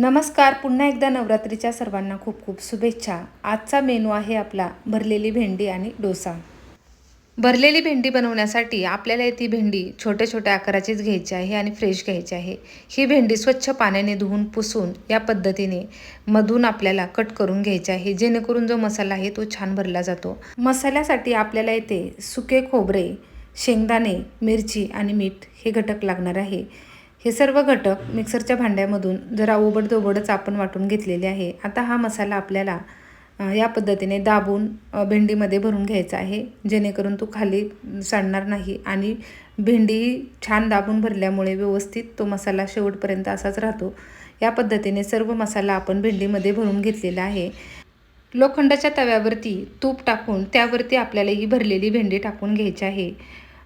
नमस्कार पुन्हा एकदा नवरात्रीच्या सर्वांना खूप खूप शुभेच्छा. आजचा मेनू आहे आपला भरलेली भेंडी आणि डोसा. भरलेली भेंडी बनवण्यासाठी आपल्याला ती भेंडी छोट्या छोट्या आकाराचीच घ्यायची आहे आणि फ्रेश घ्यायची आहे. ही भेंडी स्वच्छ पाण्याने धुवून पुसून या पद्धतीने मधून आपल्याला कट करून घ्यायची आहे. जेणेकरून जो मसाला आहे तो छान भरला जातो. मसाल्यासाठी आपल्याला येथे सुके खोबरे शेंगदाणे मिरची आणि मीठ हे घटक लागणार आहे. हे सर्व घटक मिक्सरच्या भांड्यामधून जरा ओबडधोबडच आपण वाटून घेतलेले आहे. आता हा मसाला आपल्याला या पद्धतीने दाबून भेंडीमध्ये भरून घ्यायचा आहे. जेणेकरून तो खाली सांडणार नाही आणि भेंडी छान दाबून भरल्यामुळे व्यवस्थित तो मसाला शेवटपर्यंत असाच राहतो. या पद्धतीने सर्व मसाला आपण भेंडीमध्ये भरून घेतलेला आहे. लोखंडाच्या तव्यावरती तूप टाकून त्यावरती आपल्याला ही भरलेली भेंडी टाकून घ्यायची आहे.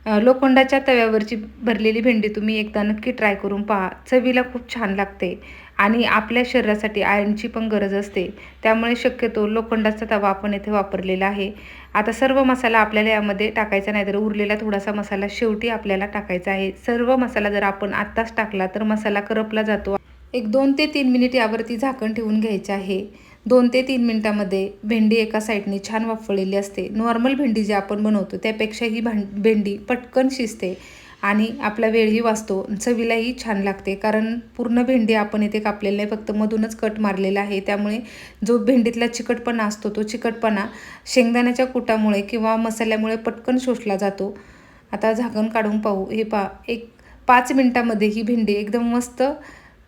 लोखंडाच्या तव्यावरची भरलेली भेंडी तुम्ही एकदा नक्की ट्राय करून पहा. चवीला खूप छान लागते आणि आपल्या शरीरासाठी आयर्नची पण गरज असते. त्यामुळे शक्यतो लोखंडाचा तवा आपण येथे वापरलेला आहे. आता सर्व मसाला आपल्याला यामध्ये टाकायचा नाही तर उरलेला थोडासा मसाला शेवटी आपल्याला टाकायचा आहे. सर्व मसाला जर आपण आत्ताच टाकला तर मसाला करपला जातो. एक दोन ते तीन मिनिट यावरती झाकण ठेवून घ्यायचे आहे. दोन ते तीन मिनटामध्ये भेंडी एका साईडने छान वाफळलेली असते. नॉर्मल भेंडी जी आपण बनवतो त्यापेक्षा ही भां भेंडी पटकन शिजते आणि आपला वेळही वाचतो चवीलाही छान लागते. कारण पूर्ण भेंडी आपण इथे कापलेली नाही फक्त मधूनच कट मारलेला आहे. त्यामुळे जो भेंडीतला चिकटपणा असतो तो चिकटपणा शेंगदाण्याच्या कुटामुळे किंवा मसाल्यामुळे पटकन शोषला जातो. आता झाकण काढून पाहू. हे पा एक पाच मिनटामध्ये ही भेंडी एकदम मस्त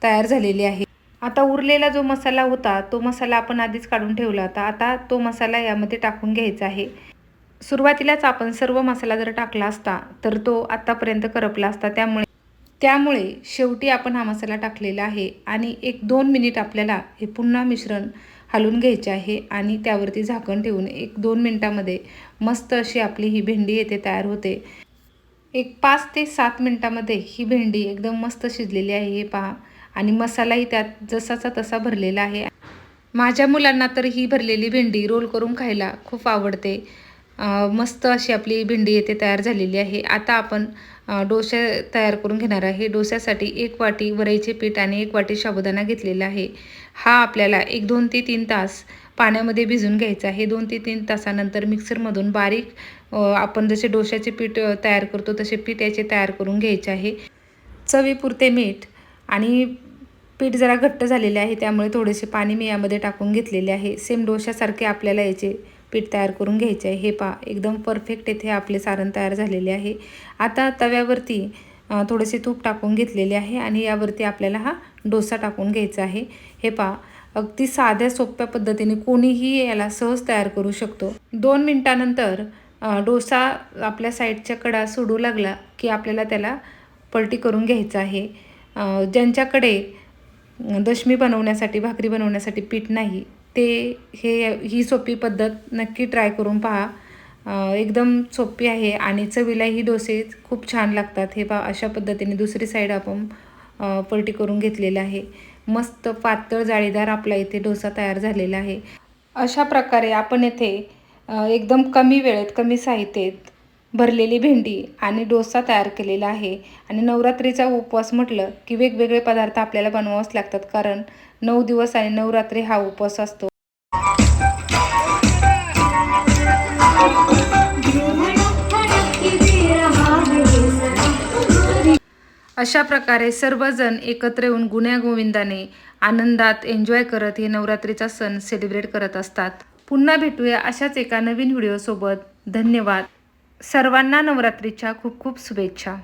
तयार झालेली आहे. आता उरलेला जो मसाला होता तो मसाला आपण आधीच काढून ठेवला होता. आता तो मसाला यामध्ये टाकून घ्यायचा आहे. सुरुवातीलाच आपण सर्व मसाला जर टाकला असता तर तो आत्तापर्यंत करपला असता. त्यामुळे त्यामुळे शेवटी आपण हा मसाला टाकलेला आहे आणि एक दोन मिनिट आपल्याला हे पुन्हा मिश्रण हलवून घ्यायचे आहे आणि त्यावरती झाकण ठेवून एक दोन मिनटामध्ये मस्त अशी आपली ही भेंडी येथे तयार होते. एक पाच ते सात मिनटामध्ये ही भेंडी एकदम मस्त शिजलेली आहे. हे पहा. आणि मसालाही त्यात जसाचा तसा भरलेला आहे. माझ्या मुलांना तर ही भरलेली भेंडी रोल करून खायला खूप आवडते. मस्त अशी आपली भेंडी येथे तयार झालेली आहे. आता आपण डोसे तयार करून घेणार आहे. डोस्यासाठी एक वाटी वरईचे पीठ आणि एक वाटी साबुदाणा घेतलेला आहे. हा आपल्याला एक दोन ते तीन तास पाण्यामध्ये भिजून घ्यायचा आहे. दोन ते तीन तासानंतर मिक्सरमधून बारीक आपण जसे डोश्याचे पीठ तयार करतो तसे पीठ याचे तयार करून घ्यायचे आहे. चवीपुरते मीठ आणि पीठ जरा घट्ट झालेले आहे त्यामुळे थोडेसे पाणी मी यामध्ये टाकून घेतलेले आहे. सेम डोशासारखे आपल्याला याचे पीठ तयार करून घ्यायचे आहे. हे पा एकदम परफेक्ट येथे आपले सारण तयार झालेले आहे. आता तव्यावरती थोडेसे तूप टाकून घेतलेले आहे आणि यावरती आपल्याला हा डोसा टाकून घ्यायचा आहे. हे पा अगदी साध्या सोप्या पद्धतीने कोणीही याला सहज तयार करू शकतो. दोन मिनटानंतर डोसा आपल्या साईडच्या कडा सोडू लागला की आपल्याला त्याला पलटी करून घ्यायचं आहे. ज्यांच्याकडे दशमी बनवण्यासाठी भाकरी बनवण्यासाठी पीठ नाही. ते हे ही सोपी पद्धत नक्की ट्राय करून पहा. एकदम सोपी आहे आणि चवीलाही डोसे खूप छान लागतात. हे पहा अशा पद्धतीने दुसरी साईड आपण पलटी करून घेतलेलं आहे. मस्त पातळ जाळीदार आपला इथे डोसा तयार झालेला आहे. अशा प्रकारे आपण येथे एकदम कमी वेळेत कमी साहित्यात भरलेली भेंडी आणि डोसा तयार केलेला आहे. आणि नवरात्रीचा उपवास म्हटलं की वेगवेगळे पदार्थ आपल्याला बनवावेच लागतात कारण नऊ दिवस आणि नवरात्री हा उपवास असतो. अशा प्रकारे सर्वजण एकत्र येऊन गुण्या गोविंदाने आनंदात एन्जॉय करत हे नवरात्रीचा सण सेलिब्रेट करत असतात. पुन्हा भेटूया अशाच एका नवीन व्हिडिओसोबत. धन्यवाद. सर्वांना नवरात्रीच्या खूप खूप शुभेच्छा.